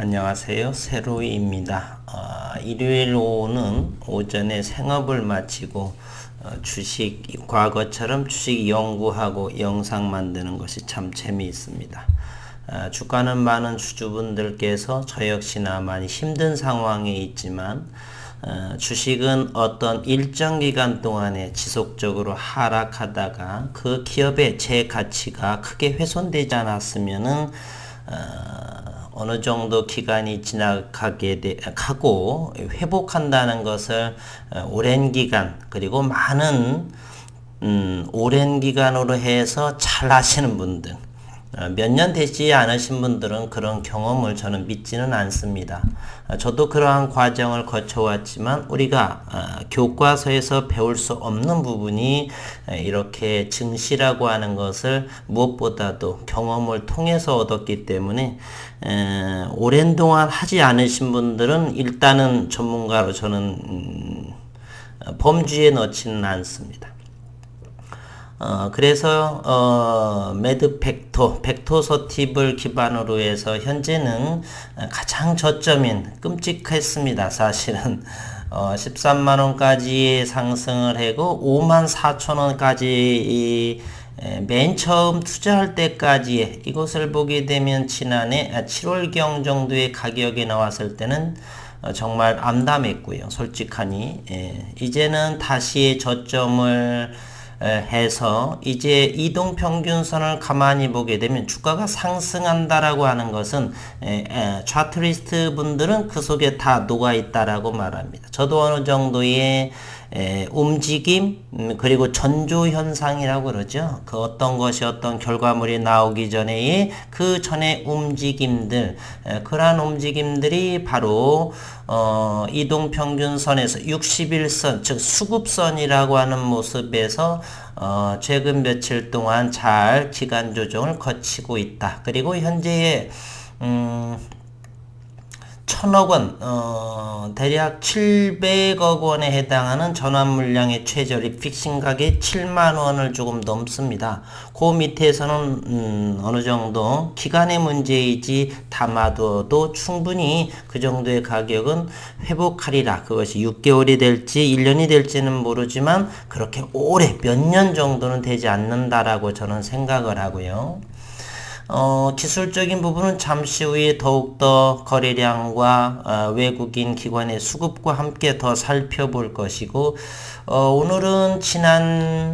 안녕하세요. 세로이입니다. 어, 일요일 오후는 오전에 생업을 마치고 어, 주식 과거처럼 주식 연구하고 영상 만드는 것이 참 재미있습니다. 어, 주가는 많은 주주분들께서 저 역시나 많이 힘든 상황에 있지만 어, 주식은 어떤 일정 기간 동안에 지속적으로 하락하다가 그 기업의 제 가치가 크게 훼손되지 않았으면은 어, 어느 정도 기간이 지나가게 되, 가고 회복한다는 것을 어, 오랜 기간 그리고 많은 음, 오랜 기간으로 해서 잘 하시는 분들 어, 몇 년 되지 않으신 분들은 그런 경험을 저는 믿지는 않습니다. 어, 저도 그러한 과정을 거쳐왔지만 우리가 어, 교과서에서 배울 수 없는 부분이 이렇게 증시라고 하는 것을 무엇보다도 경험을 통해서 얻었기 때문에 오랜 동안 하지 않으신 분들은 일단은 전문가로 저는 음, 범주에 넣지는 않습니다. 어, 그래서 어, 매드 벡터, 벡토서 팁을 기반으로 해서 현재는 가장 저점인 끔찍했습니다. 사실은 어, 13만 원까지 상승을 하고 5만 4천 원까지 맨 처음 투자할 때까지 이것을 보게 되면 지난해 7월경 정도의 가격이 나왔을 때는 어, 정말 암담했고요. 솔직하니 예, 이제는 다시 저점을 해서 이제 이동 평균선을 가만히 보게 되면 주가가 상승한다라고 하는 것은 차트리스트 분들은 그 속에 다 녹아 있다라고 말합니다. 저도 어느 정도의 에, 움직임 음, 그리고 전조 현상이라고 그러죠. 그 어떤 것이 어떤 결과물이 나오기 전에 그 전에 움직임들 에, 그러한 움직임들이 바로 어, 이동 평균선에서 61선 즉 수급선이라고 하는 모습에서 어, 최근 며칠 동안 잘 기간 조정을 거치고 있다. 그리고 현재의 음, 천억 원, 어, 대략 700억 원에 해당하는 전환 물량의 최저리 픽싱 가격 7만 원을 조금 넘습니다. 그 밑에서는 음, 어느 정도 기간의 문제이지 담아둬도 충분히 그 정도의 가격은 회복하리라. 그것이 6개월이 될지 1년이 될지는 모르지만 그렇게 오래 몇 년 정도는 되지 않는다라고 저는 생각을 하고요. 어, 기술적인 부분은 잠시 후에 더욱더 거래량과 어, 외국인 기관의 수급과 함께 더 살펴볼 것이고 어, 오늘은 지난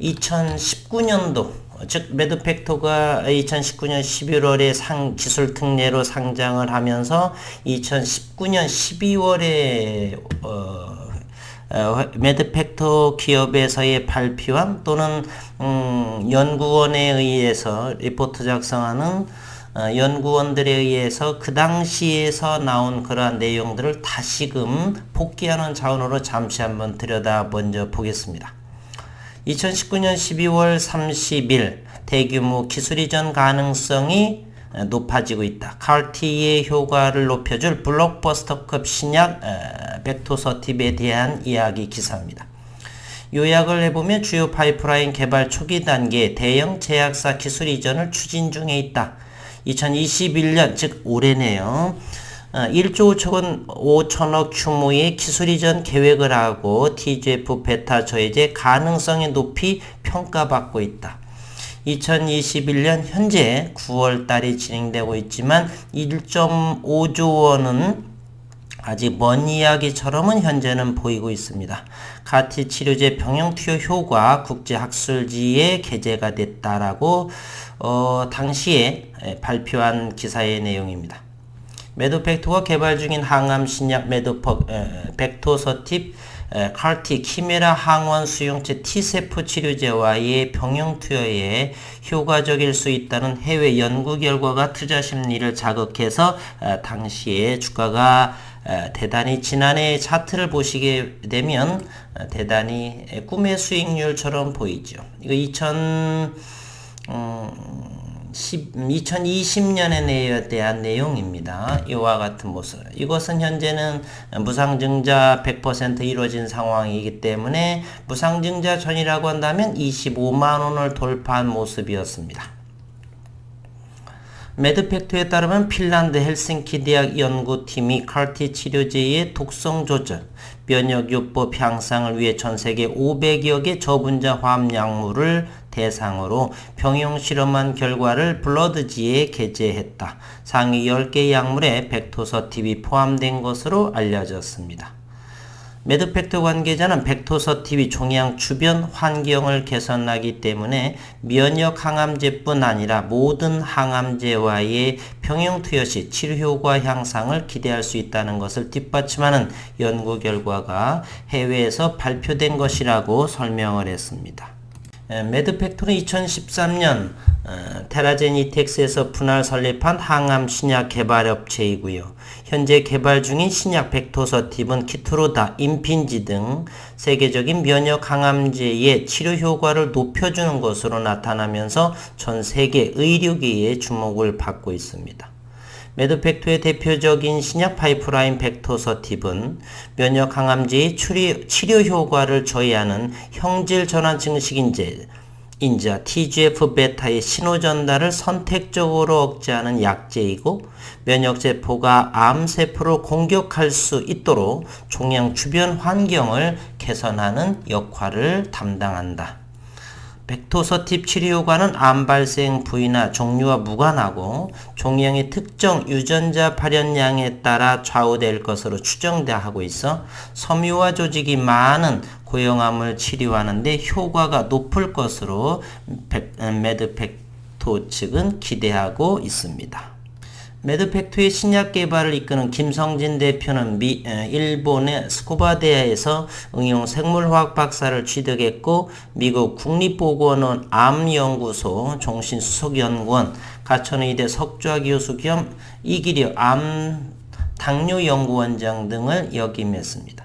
2019년도 즉 매드팩토가 2019년 11월에 상 기술 특례로 상장을 하면서 2019년 12월에 어, 어, 매드팩토 기업에서의 발표한 또는 음, 연구원에 의해서 리포트 작성하는 어, 연구원들에 의해서 그 당시에서 나온 그러한 내용들을 다시금 복귀하는 차원으로 잠시 한번 들여다 먼저 보겠습니다. 2019년 12월 30일 대규모 기술 이전 가능성이 높아지고 있다. 칼티의 효과를 높여줄 블록버스터급 신약 벡토서팁에 대한 이야기 기사입니다. 요약을 해보면 주요 파이프라인 개발 초기 단계 대형 제약사 기술 이전을 추진 중에 있다. 2021년 즉 올해네요. 1조 5천 5천억 규모의 기술 이전 계획을 하고 TGF 베타 저해제 가능성이 높이 평가받고 있다. 2021년 현재 9월 달이 진행되고 있지만 1.5조 원은 아직 먼 이야기처럼은 현재는 보이고 있습니다. 가티 치료제 병용 투여 효과 국제 학술지에 게재가 됐다라고 어, 당시에 발표한 기사의 내용입니다. 메도팩토가 개발 중인 항암 신약 메도팩토서팁 칼티 키메라 항원 수용체 T세포 치료제와의 병용 투여에 효과적일 수 있다는 해외 연구 결과가 투자 심리를 자극해서 당시에 주가가 대단히 지난해 차트를 보시게 되면 대단히 꿈의 수익률처럼 보이죠. 이거 2000 음, 2020년에 대한 내용입니다. 이와 같은 모습. 이것은 현재는 무상증자 100% 이루어진 상황이기 때문에 무상증자 전이라고 한다면 25만원을 돌파한 모습이었습니다. 매드팩트에 따르면 핀란드 헬싱키 대학 연구팀이 칼티 치료제의 독성 조절, 면역요법 향상을 위해 전 세계 500여 개 저분자 화합 약물을 대상으로 병용 실험한 결과를 블러드지에 게재했다. 상위 10개 약물에 벡토서팁이 포함된 것으로 알려졌습니다. 매드팩트 관계자는 벡토서팁이 종양 주변 환경을 개선하기 때문에 면역 항암제뿐 아니라 모든 항암제와의 병용 투여 시 치료 효과 향상을 기대할 수 있다는 것을 뒷받침하는 연구 결과가 해외에서 발표된 것이라고 설명을 했습니다. 매드팩토는 2013년 어, 테라제니텍스에서 분할 설립한 항암 신약 개발 업체이고요. 현재 개발 중인 신약 벡토서팁은 키트로다, 임핀지 등 세계적인 면역 항암제의 치료 효과를 높여주는 것으로 나타나면서 전 세계 의료계의 주목을 받고 있습니다. 매드팩토의 대표적인 신약 파이프라인 벡토서팁은 면역 항암제의 치료 효과를 저해하는 형질 전환 증식인제 인자 TGF-베타의 신호 전달을 선택적으로 억제하는 약제이고 면역세포가 암세포를 공격할 수 있도록 종양 주변 환경을 개선하는 역할을 담당한다. 벡토서팁 치료 효과는 암 발생 부위나 종류와 무관하고 종양의 특정 유전자 발현량에 따라 좌우될 것으로 추정되고 있어 섬유화 조직이 많은 고형암을 치료하는데 효과가 높을 것으로 매드펙토 측은 기대하고 있습니다. 매드팩토의 신약 개발을 이끄는 김성진 대표는 미, 일본의 스코바대에서 응용 생물화학 박사를 취득했고 미국 국립보건원 암연구소 종신수석연구원 가천의대 석좌 교수 겸 이기려 암 당뇨연구원장 등을 역임했습니다.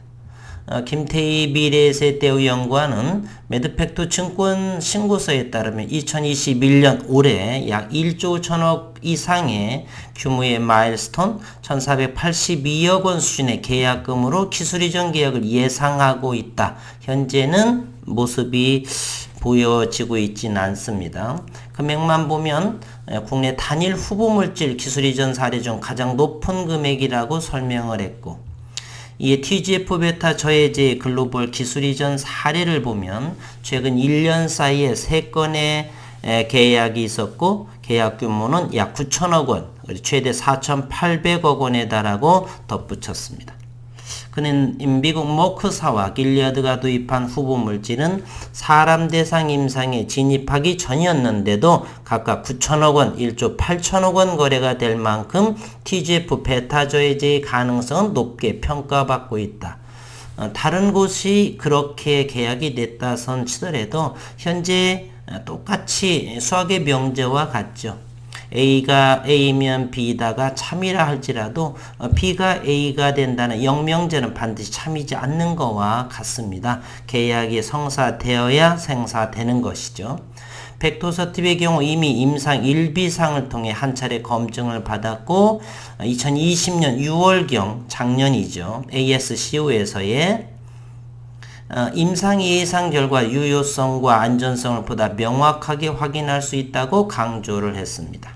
어, 김태희 미래세대의 연구원은 매드팩토 증권 신고서에 따르면 2021년 올해 약 1조 1천억 이상의 규모의 마일스톤 1482억 원 수준의 계약금으로 기술 이전 계약을 예상하고 있다. 현재는 모습이 보여지고 있지는 않습니다. 금액만 보면 국내 단일 후보 물질 기술 이전 사례 중 가장 높은 금액이라고 설명을 했고 이에 TGF-베타 저해제 글로벌 기술 이전 사례를 보면 최근 1년 사이에 3건의 계약이 있었고 계약 규모는 약 9천억 원, 최대 4,800억 원에 달하고 덧붙였습니다. 그는 미국 머크사와 길리아드가 도입한 후보 물질은 사람 대상 임상에 진입하기 전이었는데도 각각 9천억 원, 1조 8천억 원 거래가 될 만큼 TGF 베타 저해제의 가능성은 높게 평가받고 있다. 어, 다른 곳이 그렇게 계약이 됐다 선 치더라도 현재 똑같이 수학의 명제와 같죠. A가 A면 B다가 참이라 할지라도 어, B가 A가 된다는 영명제는 반드시 참이지 않는 것과 같습니다. 계약이 성사되어야 생사되는 것이죠. 벡토서팁의 경우 이미 임상 1비상을 통해 한 차례 검증을 받았고 2020년 6월경 작년이죠. ASCO에서의 어, 임상 예상 결과 유효성과 안전성을 보다 명확하게 확인할 수 있다고 강조를 했습니다.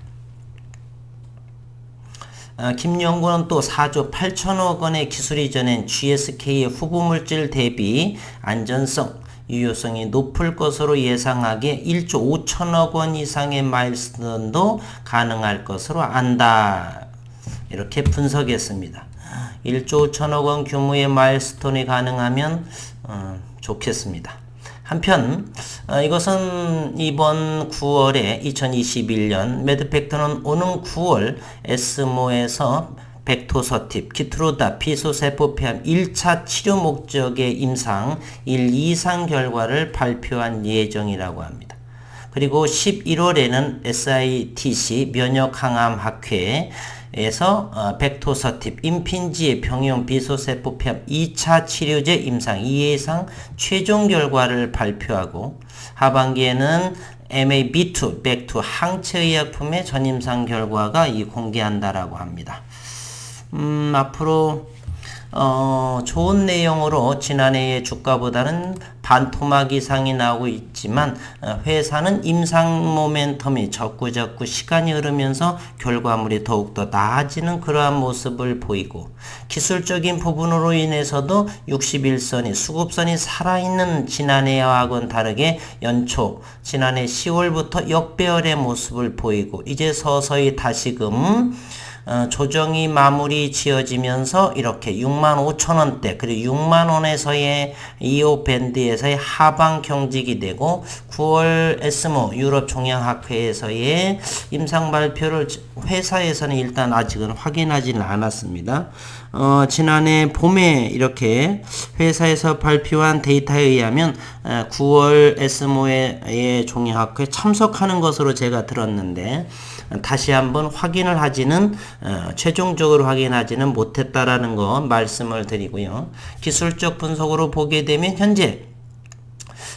어, 김연구는 또 4조 8천억 원의 기술 이전엔 GSK의 후보물질 대비 안전성, 유효성이 높을 것으로 예상하기에 1조 5천억 원 이상의 마일스톤도 가능할 것으로 안다. 이렇게 분석했습니다. 1조 5천억 원 규모의 마일스톤이 가능하면 어, 좋겠습니다. 한편 어, 이것은 이번 9월에 2021년 매드팩터는 오는 9월 에스모에서 벡토서팁, 키트로다, 피소세포폐암 1차 치료 목적의 임상 1, 2상 결과를 발표한 예정이라고 합니다. 그리고 11월에는 SITC 면역항암학회 에서 어, 벡토서팁, 임핀지의 병용 비소세포폐암 2차 치료제 임상 2예상 최종 결과를 발표하고 하반기에는 MAB2, 백투 항체의약품의 전임상 결과가 이 공개한다라고 합니다. 음, 앞으로 어, 좋은 내용으로 지난해의 주가보다는 반토막 이상이 나오고 있지만 어, 회사는 임상 모멘텀이 적구적구 시간이 흐르면서 결과물이 더욱더 나아지는 그러한 모습을 보이고 기술적인 부분으로 인해서도 61선이 수급선이 살아있는 지난해와는 다르게 연초 지난해 10월부터 역배열의 모습을 보이고 이제 서서히 다시금 어, 조정이 마무리 지어지면서 이렇게 6만 5천 원대 그리고 6만 원에서의 2호 밴드에서의 하방 경직이 되고 9월 에스모 유럽 종양학회에서의 임상 발표를 회사에서는 일단 아직은 확인하지는 않았습니다. 어, 지난해 봄에 이렇게 회사에서 발표한 데이터에 의하면 어, 9월 에스모의 종양학회 참석하는 것으로 제가 들었는데 다시 한번 확인을 하지는 어, 최종적으로 확인하지는 못했다라는 거 말씀을 드리고요. 기술적 분석으로 보게 되면 현재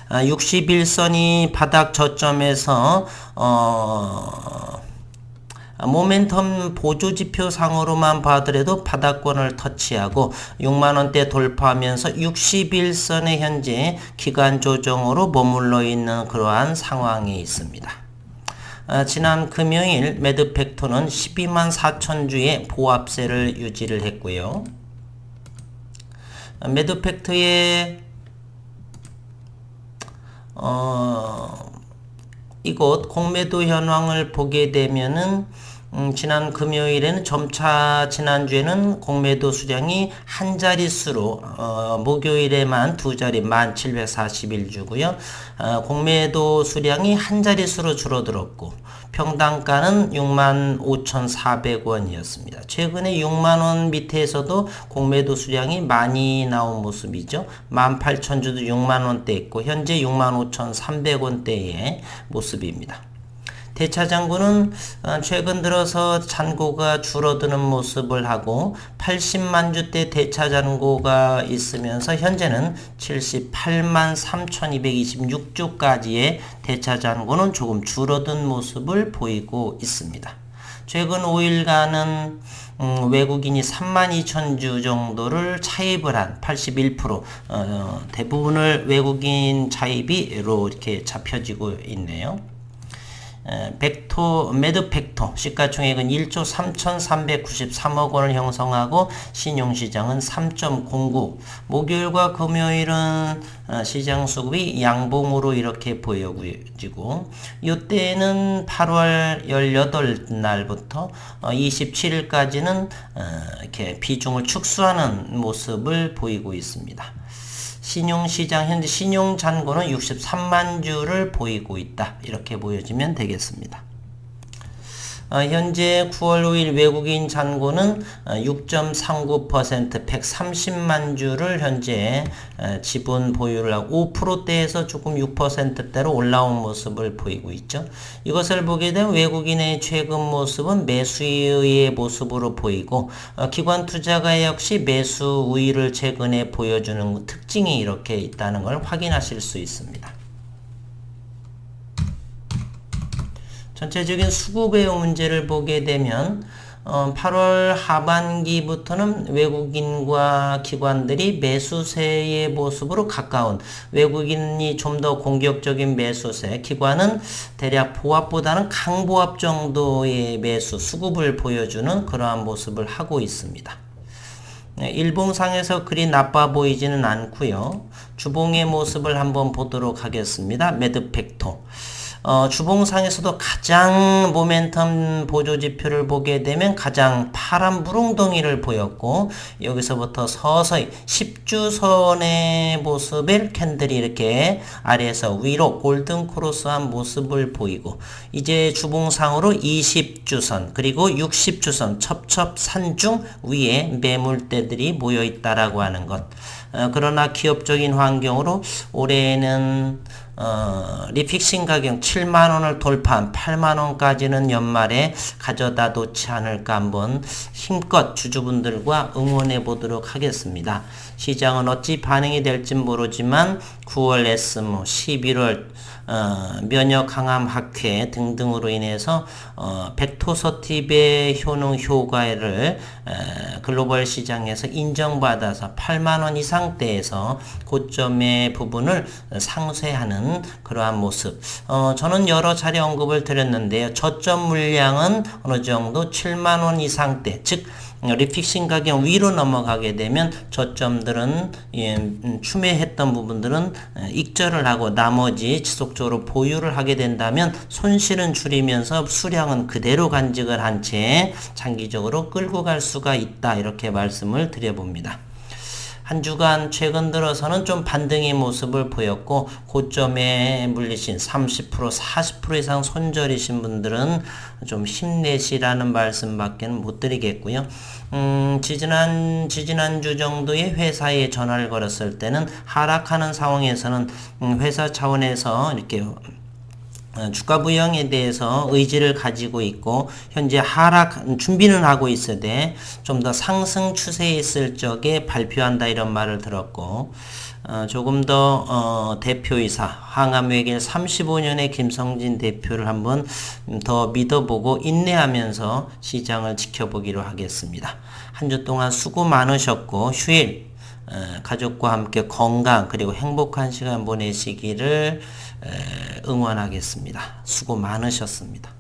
61선이 바닥 저점에서 어 모멘텀 보조 지표 상으로만 봐더라도 바닥권을 터치하고 6만원대 돌파하면서 61선에 현재 기간 조정으로 머물러 있는 그러한 상황에 있습니다. 어, 지난 금요일 매드팩토는 12만 4천 주의 보합세를 유지를 했고요. 어, 매드팩트의 어, 이곳 공매도 현황을 보게 되면은 음, 지난 금요일에는 점차 지난주에는 공매도 수량이 한 자릿수로 어, 목요일에만 두 자리 1741주고요. 어, 공매도 수량이 한 자릿수로 줄어들었고 평당가는 65,400원이었습니다. 최근에 6만원 밑에서도 공매도 수량이 많이 나온 모습이죠. 18,000주도 6만원대 있고 현재 65,300원대의 모습입니다. 대차 잔고는 어, 최근 들어서 잔고가 줄어드는 모습을 하고 80만 주대 대차 잔고가 있으면서 현재는 78만 3,226주까지의 대차 잔고는 조금 줄어든 모습을 보이고 있습니다. 최근 5일간은 음, 외국인이 3만 2천 주 정도를 차입을 한 81% 어, 대부분을 외국인 차입이로 이렇게 잡혀지고 있네요. 벡토, 매드팩토 시가총액은 1조 3,393억 원을 형성하고 신용시장은 3.09 목요일과 금요일은 어, 시장 수급이 양봉으로 이렇게 보여지고 이때는 8월 18날부터 27일까지는 어, 이렇게 비중을 축소하는 모습을 보이고 있습니다. 신용시장 현재 신용잔고는 63만 주를 보이고 있다. 이렇게 보여지면 되겠습니다. 어, 현재 9월 5일 외국인 잔고는 6.39% 어, 130만 주를 현재 어, 지분 보유를 하고 5%대에서 조금 6%대로 올라온 모습을 보이고 있죠. 이것을 보게 되면 외국인의 최근 모습은 매수의 모습으로 보이고 기관 투자가 역시 매수 우위를 최근에 보여주는 특징이 이렇게 있다는 걸 확인하실 수 있습니다. 전체적인 수급의 문제를 보게 되면 어, 8월 하반기부터는 외국인과 기관들이 매수세의 모습으로 가까운 외국인이 좀 더 공격적인 매수세, 기관은 대략 보합보다는 강보합 정도의 매수, 수급을 보여주는 그러한 모습을 하고 있습니다. 네, 일봉상에서 그리 나빠 보이지는 않고요. 주봉의 모습을 한번 보도록 하겠습니다. 매드팩토. 어, 주봉상에서도 가장 모멘텀 보조 지표를 보게 되면 가장 파란 무릉덩이를 보였고 여기서부터 서서히 10주선의 모습을 캔들이 이렇게 아래에서 위로 골든 크로스한 모습을 보이고 이제 주봉상으로 20주선 그리고 60주선 첩첩산중 위에 매물대들이 모여 있다라고 하는 것. 어, 그러나 기업적인 환경으로 올해는 어, 리픽싱 가격 7만 원을 돌파한 8만 원까지는 연말에 가져다 놓지 않을까 한번 힘껏 주주분들과 응원해 보도록 하겠습니다. 시장은 어찌 반응이 될지 모르지만 9월 에스모, 11월 어, 면역 항암 학회 등등으로 인해서 어, 벡토서팁의 효능 효과를 에, 글로벌 시장에서 인정받아서 8만 원 이상대에서 고점의 부분을 상쇄하는 그러한 모습. 어, 저는 여러 차례 언급을 드렸는데요. 저점 물량은 어느 정도 7만 원 이상대, 즉 리픽싱 가격 위로 넘어가게 되면 저점들은 예, 음, 추매했던 부분들은 에, 익절을 하고 나머지 지속적으로 보유를 하게 된다면 손실은 줄이면서 수량은 그대로 간직을 한 채 장기적으로 끌고 갈 수가 있다 이렇게 말씀을 드려봅니다. 한 주간 최근 들어서는 좀 반등의 모습을 보였고 고점에 물리신 30% 40% 이상 손절이신 분들은 좀 힘내시라는 말씀밖에 못 드리겠고요. 음, 지지난 지지난주 정도의 회사에 전화를 걸었을 때는 하락하는 상황에서는 음, 회사 차원에서 이렇게 어, 주가 부양에 대해서 의지를 가지고 있고 현재 하락 준비는 하고 있으되 좀 더 상승 추세에 있을 적에 발표한다 이런 말을 들었고 어, 조금 더 어, 대표이사 항암외길 35년의 김성진 대표를 한번 더 믿어보고 인내하면서 시장을 지켜보기로 하겠습니다. 한 주 동안 수고 많으셨고 휴일 어, 가족과 함께 건강 그리고 행복한 시간 보내시기를 에, 응원하겠습니다. 수고 많으셨습니다.